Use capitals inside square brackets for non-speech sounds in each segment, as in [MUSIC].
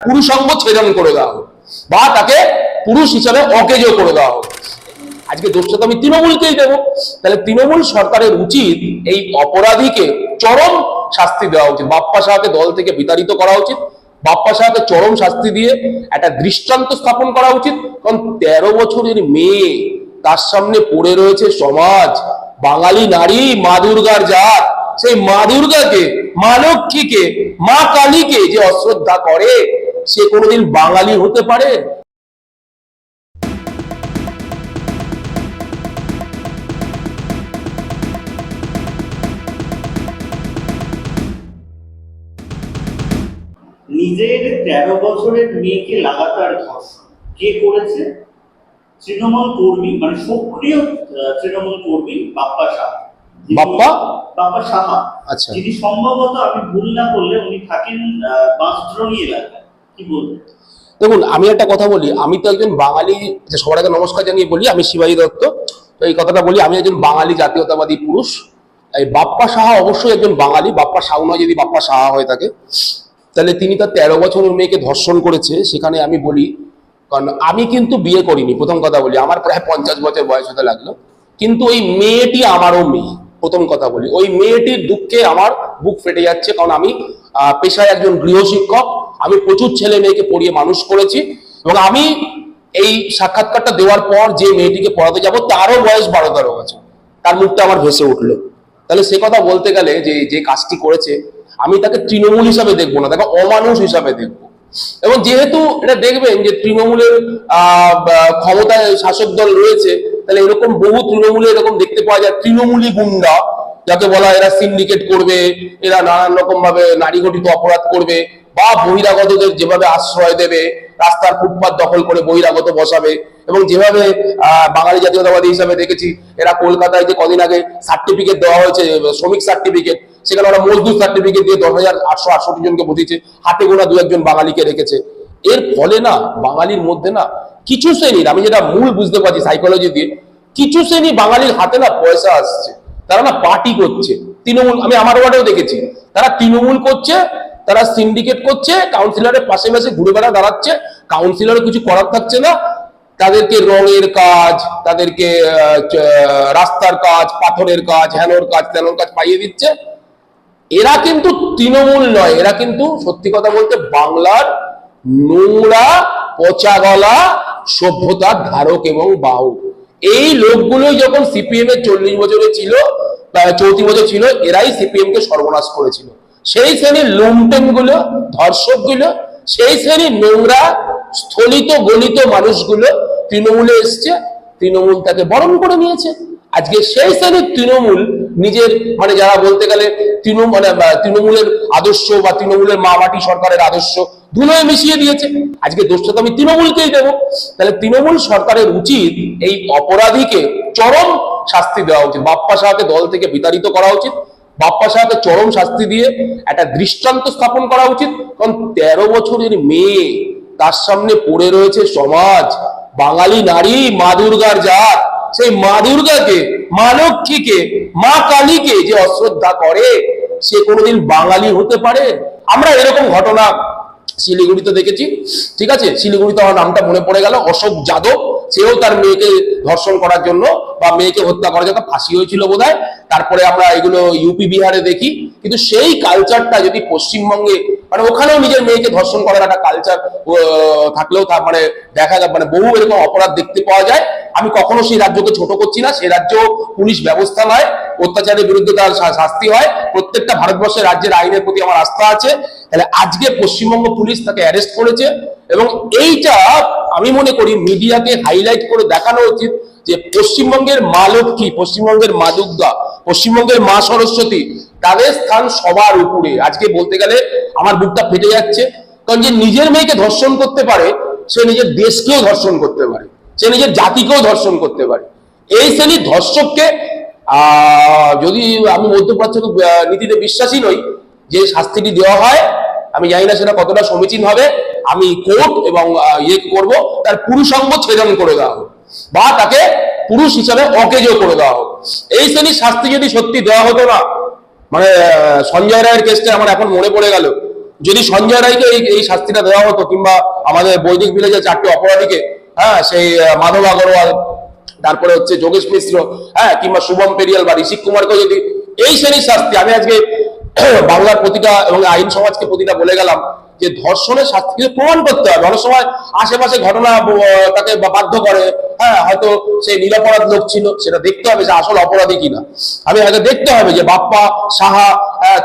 পুরুষাঙ্গ ছেদন করে দেওয়া হোক বা তাকে পুরুষ হিসাবে অকেজ করে দেওয়া হোক। আজকে দোষটা তো আমি তৃণমূলকেই দেবো। তাহলে তৃণমূল সরকারের উচিত এই অপরাধীকে চরম শাস্তি দেওয়া উচিত। বাপ্পা শাহকে দল থেকে বিতাড়িত করা উচিত। বাপ্পা শাহকে চরম শাস্তি দিয়ে একটা দৃষ্টান্ত স্থাপন করা উচিত। কারণ তেরো বছরের মেয়ে, তার সামনে পড়ে রয়েছে সমাজ। বাঙালি নারী, মা দুর্গার জাত। সেই মা দুর্গাকে, মা লক্ষ্মীকে, মা কালীকে যে অশ্রদ্ধা করে সে কোনোদিন বাঙালি হতে পারে? নিজের তেরো বছরের মেয়েকে লাগাতার ধর্ষণ কে করেছে? তৃণমূল কর্মী মানে সক্রিয় তৃণমূল কর্মী বাপ্পা শাহ বাপ্পা? বাপ্পা সাহা। আচ্ছা। যিনি সম্ভবত আমি ভুল না করলে উনি থাকেন বাঁশদ্রোণী এলাকায়। দেখুন, আমি একটা কথা বলি, আমি তো একজন বাঙালি সবার আগে নমস্কার জানিয়ে বলি, আমি শিবাজী দত্ত। তো এই কথাটা বলি, আমি একজন বাঙালি জাতীয়তাবাদী পুরুষ। এই বাপ্পা সাহা অবশ্যই একজন বাঙালি, বাপ্পা সাহু নয় যদি বাপ্পা সাহা হয়ে থাকে। তাহলে তিনি তার তেরো বছরের মেয়েকে ধর্ষণ করেছে, সেখানে আমি বলি, কারণ আমি কিন্তু বিয়ে করিনি, প্রথম কথা বলি, আমার প্রায় পঞ্চাশ বছর বয়স হতে লাগল। কিন্তু ওই মেয়েটি আমারও মেয়ে। প্রথম কথা বলি। ওই মেয়েটির দুঃখে আমার বুক ফেটে যাচ্ছে, কারণ আমি পেশায় একজন গৃহশিক্ষক। আমি প্রচুর ছেলে মেয়েকে পড়িয়ে মানুষ করেছি এবং আমি এই সাক্ষাৎকারটা দেওয়ার পর যে মেয়েটিকে পড়াতে যাব তারও বয়স বারো তেরো বছর। তার মুখটা আমার ভেসে উঠল। তাহলে সে কথা বলতে গেলে যে যে কাজটি করেছে, আমি তাকে তৃণমূল হিসাবে দেখব না, তাকে অমানুষ হিসাবে দেখব। এবং যেহেতু এটা দেখবেন যে তৃণমূলের ক্ষমতায় শাসক দল রয়েছে তাহলে এরকম বহু তৃণমূলে এরকম দেখতে পাওয়া যায়। তৃণমূলী গুন্ডা, যাকে বলা এরা সিন্ডিকেট করবে, এরা নানান রকম ভাবে নারী ঘটিত অপরাধ করবে, বা বহিরাগতদের যেভাবে আশ্রয় দেবে, রাস্তার ফুটপাত দখল করে বহিরাগত বসাবে, এবং যেভাবে বাঙালি জাতীয়তাবাদী হিসাবে দেখেছি, এরা কলকাতায় যে কদিন আগে সার্টিফিকেট দেওয়া হয়েছে, শ্রমিক সার্টিফিকেট সেখানে ওরা মজদুর সার্টিফিকেট দিয়ে দশ হাজার আটশো আটষট্টি জনকে বুঝিয়েছে হাতে গোনা দু একজন বাঙালিকে রেখেছে। এর ফলে না বাঙালির মধ্যে না কিছু শ্রেণির, আমি যেটা মূল বুঝতে পারছি সাইকোলজি দিয়ে, কিছু শ্রেণি বাঙালির হাতে না পয়সা আসছে। তারা না পার্টি করছে। তৃণমূল, আমি আমার ওয়ার্ডেও দেখেছি। তারা তৃণমূল করছে, তারা সিন্ডিকেট করছে কাউন্সিলরের পাশে পাশে ঘুরে বেড়া দাঁড়াচ্ছে কাউন্সিলরের কিছু করার থাকছে না। তাদেরকে রঙের কাজ, তাদেরকে রাস্তার কাজ, পাথরের কাজ হ্যানোর কাজ, তেনোর কাজ পাইয়ে দিচ্ছে। এরা কিন্তু তৃণমূল নয়। এরা কিন্তু সত্যি কথা বলতে বাংলার নোংরা, পচা গলা, সভ্যতার ধারক এবং বাহক এই লোকগুলোই যখন সিপিএম এর চল্লিশ বছরে ছিল চৌত্রিশ বছর ছিল, এরাই সিপিএম কে সর্বনাশ করেছিল। সেই শ্রেণির লুমটেনগুলো ধর্ষকগুলো সেই শ্রেণির নোংরা, স্থলিত, গলিত মানুষগুলো তৃণমূলে এসছে, তৃণমূল তাকে বরণ করে নিয়েছে। আজকে সেই শ্রেণির তৃণমূল নিজের মানে যারা বলতে গেলে তৃণমূল মানে তৃণমূলের আদর্শ বা তৃণমূলের মা মাটি সরকারের আদর্শ ধুলোয় মিশিয়ে দিয়েছে। আজকে দোষটা তো আমি তৃণমূলকেই দেবো। তাহলে তৃণমূল সরকারের উচিত এই অপরাধীকে চরম শাস্তি দেওয়া উচিত। বাপ্পা শাহকে দল থেকে বিতাড়িত করা উচিত। বাপ্পা শাহকে চরম শাস্তি দিয়ে একটা দৃষ্টান্ত স্থাপন করা উচিত। কারণ তেরো বছরের মেয়ে, তার সামনে পড়ে রয়েছে সমাজ। বাঙালি নারী, মা দুর্গার জাত। সেই মা দুর্গাকে, মা লক্ষ্মীকে, মা কালীকে যে অশ্রদ্ধা করে, সে কোনোদিন বাঙালি হতে পারে? আমরা এরকম ঘটনা শিলিগুড়িতে দেখেছি। ঠিক আছে? শিলিগুড়িতে আমার নামটা মনে পড়ে গেল। অশোক যাদব, সেও তার মেয়েকে ধর্ষণ করার জন্য বা মেয়েকে হত্যা করার জন্য ফাঁসি হয়েছিল বোধ তারপরে আমরা এগুলো ইউপি, বিহারে দেখি। কিন্তু সেই কালচারটা যদি পশ্চিমবঙ্গে মানে ওখানেও নিজের মেয়েকে ধর্ষণ করার একটা কালচার থাকলেও তা মানে দেখা যায় মানে বহু এরকম অপরাধ দেখতে পাওয়া যায়। আমি কখনো সেই রাজ্যকে ছোট করছি না, সেই রাজ্য পুলিশ ব্যবস্থা নয়, অত্যাচারের বিরুদ্ধে তার শাস্তি হয়। প্রত্যেকটা ভারতবর্ষের রাজ্যের আইনের প্রতি আমার আস্থা আছে। তাহলে আজকে পশ্চিমবঙ্গ পুলিশ তাকে অ্যারেস্ট করেছে এবং এইটা আমি মনে করি মিডিয়াকে হাইলাইট করে দেখানো উচিত যে পশ্চিমবঙ্গের মা লক্ষ্মী, পশ্চিমবঙ্গের মা দুর্গা, পশ্চিমবঙ্গের মা সরস্বতী, তাদের স্থান সবার উপরে। আজকে বলতে গেলে আমার বুকটা ফেটে যাচ্ছে। কারণ যে নিজের মেয়েকে ধর্ষণ করতে পারে, সে নিজের দেশকেও ধর্ষণ করতে পারে। সে নিজের জাতিকেও ধর্ষণ করতে পারে। এই শ্রেণির ধর্ষককে যদি আমি মধ্যপ্রাচ্য নীতিতে বিশ্বাসী নই, যে শাস্তিটি দেওয়া হয়, আমি জানি না সেটা কতটা সমীচীন হবে, আমি কোর্ট এবং ইয়ে করব, তার পুরুষাঙ্গ ছেদন করে দেওয়া হোক, বা তাকে পুরুষ হিসাবে অকেজও করে দেওয়া হোক। এই শ্রেণির শাস্তি যদি সত্যি দেওয়া হতো না মানে সঞ্জয় রায়ের কেসটা আমার এখন মনে পড়ে গেল। যদি সঞ্জয় রায়কে এই শাস্তিটা দেওয়া হতো, কিংবা আমাদের বৈদিক ভিলেজের চারটি অপরাধীকে হ্যাঁ সেই মাধব আগরওয়াল, তারপরে হচ্ছে যোগেশ মিশ্র হ্যাঁ কিংবা শুভম পেরিয়াল বা ঋষিক কুমারকে যদি এই শ্রেণির শাস্তি, আমি আজকে [CLEARS THROAT] বাংলার প্রতিটা এবং আইন সমাজকে প্রতিটা বলে গেলাম যে ধর্ষণের শাস্তিকে প্রমাণ করতে হবে। অনেক সময় আশেপাশে ঘটনা তাকে বাধ্য করে হ্যাঁ হয়তো সেই নিরাপরাধ লোক ছিল, সেটা দেখতে হবে যে আসল অপরাধী কিনা। আমি হয়তো দেখতে হবে যে বাপ্পা, সাহা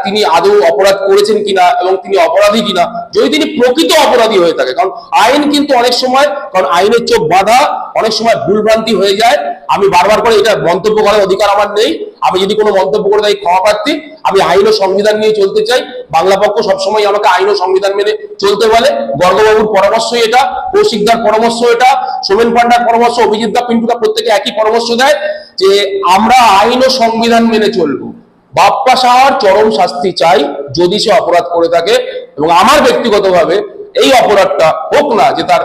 তিনি আদৌ অপরাধ করেছেন কিনা এবং তিনি অপরাধী কিনা, যদি তিনি প্রকৃত অপরাধী হয়ে থাকে, কারণ আইন কিন্তু অনেক সময়, কারণ আইনের চোখ বাধা, অনেক সময় ভুলভ্রান্তি হয়ে যায়। আমি বারবার করে এটা মন্তব্য করার অধিকার আমার নেই। আমি যদি কোনো মন্তব্য করে তাই ক্ষমা প্রার্থী, আমি আইন ও সংবিধান নিয়ে চলতে চাই। বাংলা পক্ষ সবসময় আমাকে আইন ও সংবিধান মেনে চলতে বলে। গর্গবাবুর পরামর্শ এটা, কৌশিকদার পরামর্শ এটা, সোমেন পান্ডার পরামর্শ, অভিজিৎ দা, পিন্টুদা প্রত্যেকে একই পরামর্শ দেয় যে, আমরা আইন ও সংবিধান মেনে চলবো। বাপ্পা সাহার চরম শাস্তি চাই যদি সে অপরাধ করে থাকে। এবং আমার ব্যক্তিগতভাবে এই অপরাধটা হোক না, যে তার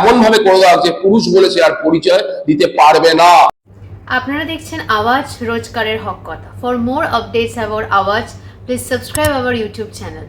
এমন ভাবে করে দেওয়া যে পুরুষ বলে সে আর পরিচয় দিতে পারবে না। আপনারা দেখছেন আওয়াজ রোজকারের হক কথা। For more updates about Awaaz please subscribe our YouTube channel